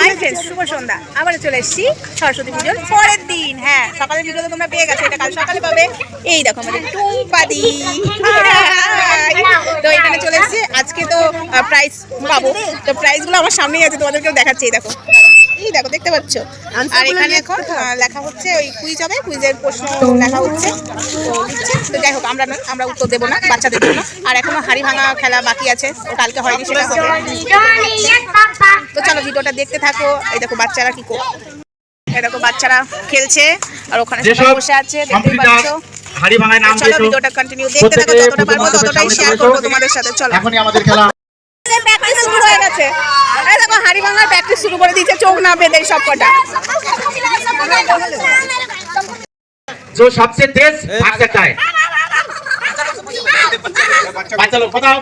Hi friends শুভ সন্ধ্যা। আবার চলে এসেছি সরস্বতী পুজোর পরের দিন। হ্যাঁ সকালের ভিডিও তো তোমরা পেয়ে গেছো এটা কাল সকালে পাবে। এই দেখো আমাদের টুম্পাদি। তো এখানে চলে এসেছি। আজকে তো প্রাইস পাবো। তো প্রাইজগুলো আমার সামনেই আছে তোমাদেরকেও দেখাচ্ছি এই দেখো। এই দেখো দেখতে পাচ্ছ? আর এখানে এখন লেখা হচ্ছে ওই কুইজ হবে কুইজের প্রশ্ন লেখা হচ্ছে। তো যাই হোক আমরা নয় আমরা উত্তর দেবো না বাচ্চাদের জন্য। আর এখনও হাড়ি ভাঙা খেলা বাকি আছে তো কালকে হয়নি সেটা হবে। তো চলো ভিডিওটা দেখতে থাকো এই দেখো বাচ্চারা কি করছে এই দেখো বাচ্চারা খেলছে আর ওখানে সবাই বসে আছে কম্পিউটার পাচ্ছ। হাড়ি ভাঙায় নাম চলো দিয়েছ ভিডিওটা কন্টিনিউ দেখতে থাকো যতটা পারব ততটাই শেয়ার করব তোমাদের সাথে চলো। এখনই আমাদের খেলা শুরু হয়ে গেছে এই দেখো হাড়ি ভাঙার প্র্যাকটিস শুরু করে দিয়েছে চোখ না বেঁধে সব কটা जो सबसे तेज भाग सकता है बात चलो बताओ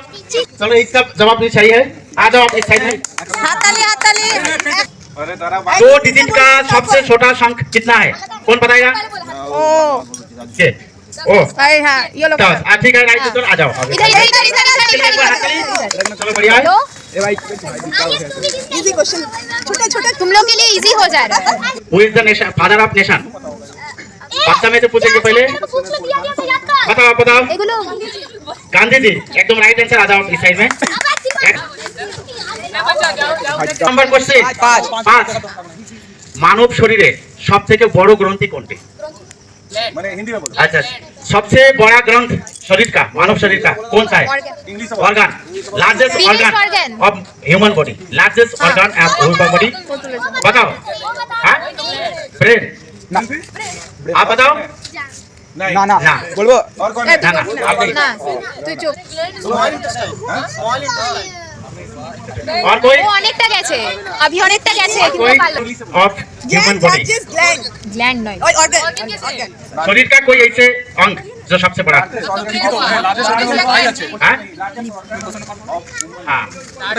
चलो इसका जवाब नहीं सही है आ जाओ आप इस साइड में হাততালি হাততালি दो डिजिट का सबसे छोटा संख कितना है कौन बताएगा ও ये ओ এই হ্যাঁ ইয়েলো दस आ, ठीक है राइट तो आ जाओ इधर इधर इधर इधर चलिए, एक बार हाथ ताली। चलो बढ़िया है इजी क्वेश्चन छोटे छोटे तुम लोग के लिए इजी हो जा रहा है who is the nation father of nation बादशाह में से पूछेंगे पहले बताओ आप बताओ এগুলো गांधी जी एकदम राइट आंसर आ जाओ इस साइड में নাম্বার কোশ্চেন পাঁচ মানব শরীরে সব থেকে বড় গ্রন্থি কোনটি মানে हिंदी में बोलो अच्छा सबसे बड़ा ग्रंथ शरीर का मानव शरीर का कौन सा है English organ largest Biggest organ organ. Of human body largest organ of human body बताओ हाँ ब्रेन आप बताओ नहीं না না না बोलो और कौन है না না आप नहीं না তুই চুপ और कोई ও অনেকটা গেছে अभी অনেকটা গেছে और কিন্তু कोई পারলো ऑफ ह्यूमन बॉडी গ্ল্যান্ড নয় organ शरीर का कोई ऐसे अंग जो सबसे बड़ा हाँ हाँ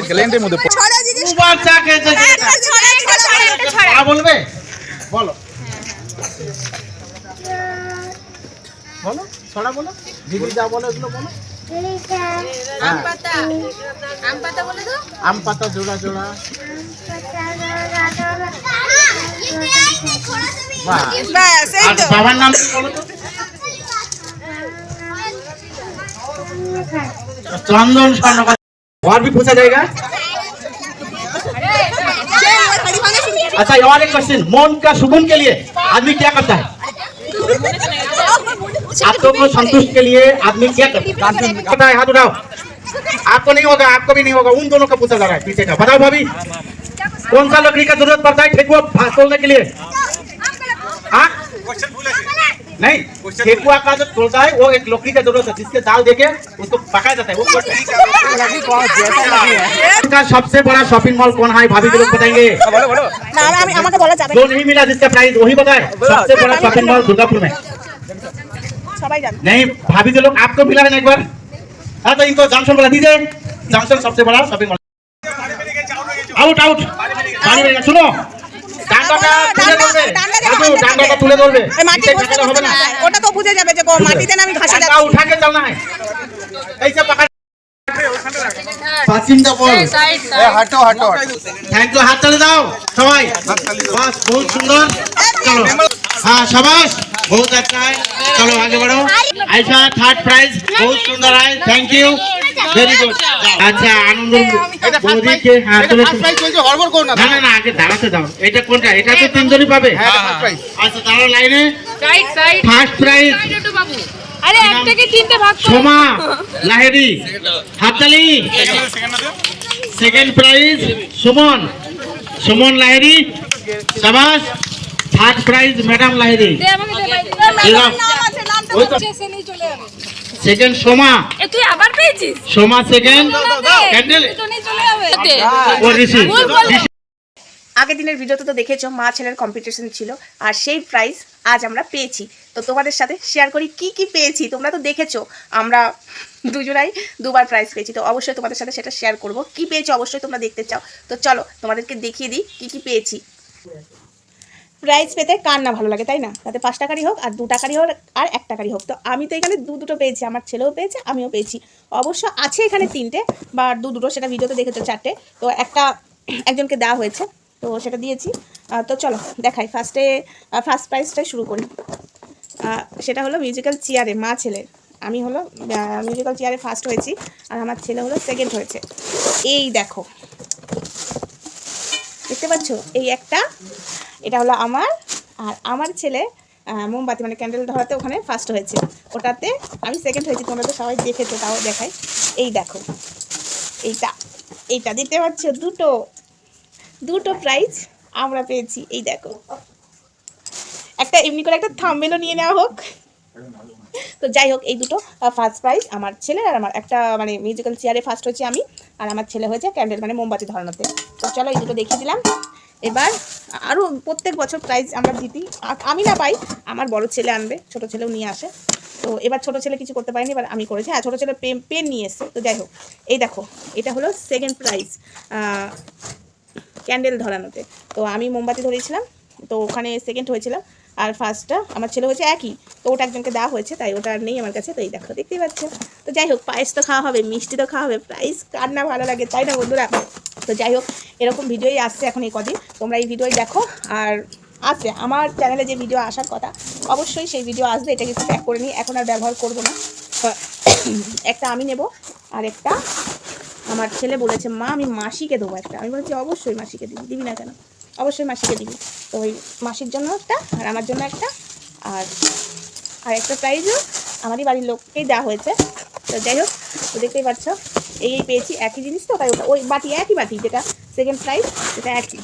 গ্যালেন্টের মধ্যে ছড়া জিনিস বাচ্চা খেয়েছে একটা ছড়া একটা ছড়া একটা ছড়া ছড়া বলবে বলো বলো ছড়া বলো দিদি যা বলো এগুলো বলো আম পাতা আম পাতা জোড়া জোড়া বাহ। ব্যাস এই আর তো বাবার নাম কি বলো তো चंदन स्वर्णकार और भी पूछा जाएगा अच्छा और एक क्वेश्चन मन का सुकून के लिए आदमी क्या करता है आत्मा को संतुष्ट के लिए आदमी क्या करता है है हाथ उठाओ आपको नहीं होगा आपको भी नहीं होगा उन दोनों का पूछा जा रहा है पीछे का बताओ भाभी कौन सा लकड़ी का ज़रूरत पड़ता है ठेकुआ तोड़ने के लिए हाँ नहीं ठेकुआ का जो तोड़ता है वो एक लकड़ी का जरूरत है जिसके जाल देके उसको पकाया जाता है वो का सबसे बड़ा शॉपिंग मॉल कौन है भाभी लोग बताएंगे जो नहीं मिला जिसका प्राइस वही बताए सबसे बड़ा शॉपिंग मॉल दुर्गापुर में नहीं भाभी जो लोग आपको मिला है एक बार हाँ तो इनको जंक्शन बता दीजिए जंक्शन सबसे बड़ा शॉपिंग मॉल आउट आउट सुनो ওটা তো বুঝে যাবে যে মাটিতে না এই দাও হ্যাঁ সবাই बहुत अच्छा है चलो आगे बढ़ो ऐसा थर्ड प्राइज बहुत सुंदर है थैंक यू वेरी गुड আচ্ছা আনন্দ বৌদিকে হ্যাঁ তুলে চলছে হড়বড় করো না না না না আগে দাঁড়াতে দাও এটা কোনটা এটা তো তিনজনই পাবে হ্যাঁ ফার্স্ট প্রাইজ আচ্ছা দাঁড়াও লাইনে সাইড সাইড ফার্স্ট প্রাইজ আরে এক থেকে তিনটে ভাগ করো। সোমা লাহেরি হাততালি সেকেন্ড প্রাইজ সুমন সুমন লাহেরি সাবাস Third prize madam Lahiri second Soma. তুই আবার পেয়েছিস? Soma second candle. ও। ঋষি। আগের দিনের ভিডিওতে তো দেখেছ মা ছেলের কম্পিটিশন ছিল আর সেই প্রাইজ আজ আমরা পেয়েছি। তো তোমাদের সাথে শেয়ার করি কি কি পেয়েছি? তোমরা তো দেখেছ আমরা দুজনাই দুবার প্রাইজ পেয়েছি। তো অবশ্যই তোমাদের সাথে সেটা শেয়ার করব। কি পেয়েছি অবশ্যই তোমরা দেখতে চাও। তো চলো তোমাদেরকে দেখিয়ে দিই কি কি পেয়েছি। প্রাইজ পেতে কার না ভালো লাগে, তাই না? তাতে পাঁচ টাকারই হোক আর দু টাকারই হোক আর এক টাকারই হোক। তো আমি তো এখানে দু দুটো পেয়েছি, আমার ছেলেও পেয়েছে, আমিও পেয়েছি। অবশ্য আছে এখানে তিনটে, বা দু দুটো, সেটা ভিডিওতে দেখেছ চারটে। তো একটা একজনকে দেওয়া হয়েছে, তো সেটা দিয়েছি। তো চলো দেখাই ফার্স্টে ফার্স্ট প্রাইজটাই শুরু করি। সেটা হলো মিউজিক্যাল চেয়ারে মা ছেলের। আমি হলো মিউজিক্যাল চেয়ারে ফার্স্ট হয়েছি, আর আমার ছেলে হলো সেকেন্ড হয়েছে। এই দেখো, দেখতে পাচ্ছ? এই একটা এটা হলো আমার, আর আমার ছেলে মোমবাতি মানে ক্যান্ডেল ধরাতে ওখানে ফার্স্ট হয়েছে ওটাতে আমি সেকেন্ড হয়েছি, তোমরা তো সবাই দেখেছ, তাও দেখাই। এই দেখো, এইটা এইটা দিতে পাচ্ছ দুটো দুটো প্রাইজ আমরা পেয়েছি। এই দেখো, একটা এমনি করে একটা থাম্বেলও নিয়ে নেওয়া হোক। তো যাই হোক, এই দুটো ফার্স্ট প্রাইজ আমার ছেলে আর আমার একটা মানে মিউজিক্যাল চেয়ারে ফার্স্ট হয়েছে আমি, আর আমার ছেলে হয়েছে ক্যান্ডেল মানে মোমবাতি ধরানোতে। তো চলো এই দুটো দেখিয়ে দিলাম। এবার আরও প্রত্যেক বছর প্রাইজ আমরা জিতি। আমি না পাই, আমার বড় ছেলে আনবে, ছোট ছেলেও নিয়ে আসে। তো এবার ছোট ছেলে কিছু করতে পারেনি, এবার আমি করেছি। হ্যাঁ ছোটো ছেলে পেন পেন নিয়ে এসছে। তো যাই হোক, এই দেখো, এটা হলো সেকেন্ড প্রাইজ ক্যান্ডেল ধরানোতে। তো আমি মোমবাতি ধরিয়েছিলাম, তো ওখানে সেকেন্ড হয়েছিলাম। আর ফার্স্টটা আমার ছেলে হয়েছে একই, তো ওটা একজনকে দেওয়া হয়েছে, তাই ওটা আর নেই আমার কাছে, তো এই দেখো, দেখতেই পাচ্ছ। তো যাই হোক, পায়েস তো খাওয়া হবে, মিষ্টি তো খাওয়া হবে প্রাইস কার না ভালো লাগে, তাই না বন্ধুরা? তো যাই হোক, এরকম ভিডিওই আসছে এখন এই কদিন। তোমরা এই ভিডিওই দেখো। আর আসবে আমার চ্যানেলে যে ভিডিও আসার কথা, অবশ্যই সেই ভিডিও আসবে, এটা কিছু প্যাক করে নিই এখন আর ব্যবহার করব না। একটা আমি নেব, আর একটা আমার ছেলে বলেছে, মা, আমি মাসিকে দেবো একটা। আমি বলেছি, অবশ্যই মাসিকে দিবি। দিবি না কেন? অবশ্যই মাসিকে দিবি। তো ওই মাসির জন্য একটা, আর আমার জন্য একটা, আর আর একটা প্রাইজও আমারই বাড়ির লোককেই দেওয়া হয়েছে। তো যাই হোক দেখতেই পাচ্ছ। এই এই পেয়েছি একই জিনিস তো, তাই ওটা ওই বাটি একই বাটি, যেটা সেকেন্ড প্রাইজ সেটা একই।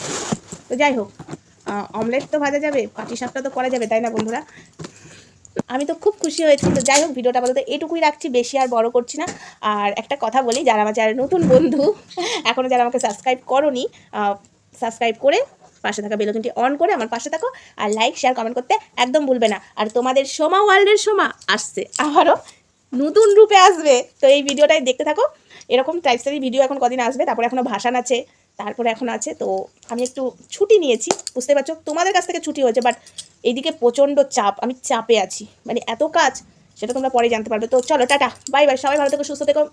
তো যাই হোক অমলেট তো ভাজা যাবে, পাটি সাপটা তো করা যাবে, তাই না বন্ধুরা? আমি তো খুব খুশি হয়েছি, তো যাই হোক, ভিডিওটা বলতে এটুকুই রাখছি, বেশি আর বড় করছি না। আর একটা কথা বলি, যারা আমার চ্যানেল নতুন বন্ধু এখনও যারা আমাকে সাবস্ক্রাইব করনি সাবস্ক্রাইব করে পাশে থাকা বেলকনটি অন করে আমার পাশে থাকো, আর লাইক শেয়ার কমেন্ট করতে একদম ভুলবে না। আর তোমাদের সোমা ওয়ার্ল্ডের সোমা আসছে, আবারও নতুন রূপে আসবে। তো এই ভিডিওটাই দেখতে থাকো এরকম টাইপসেরই ভিডিও এখন কদিন আসবে, তারপরে এখনও ভাসান আছে, তারপরে এখন আছে, তো আমি একটু ছুটি নিয়েছি, বুঝতে পারছ? তোমাদের কাছ থেকে ছুটি হয়েছে বাট এইদিকে প্রচণ্ড চাপ, আমি চাপে আছি। মানে এত কাজ, সেটা তোমরা পরে জানতে পারবে। তো চলো, টাটা বাই বাই সবাই ভালো থেকো, সুস্থ থেকো।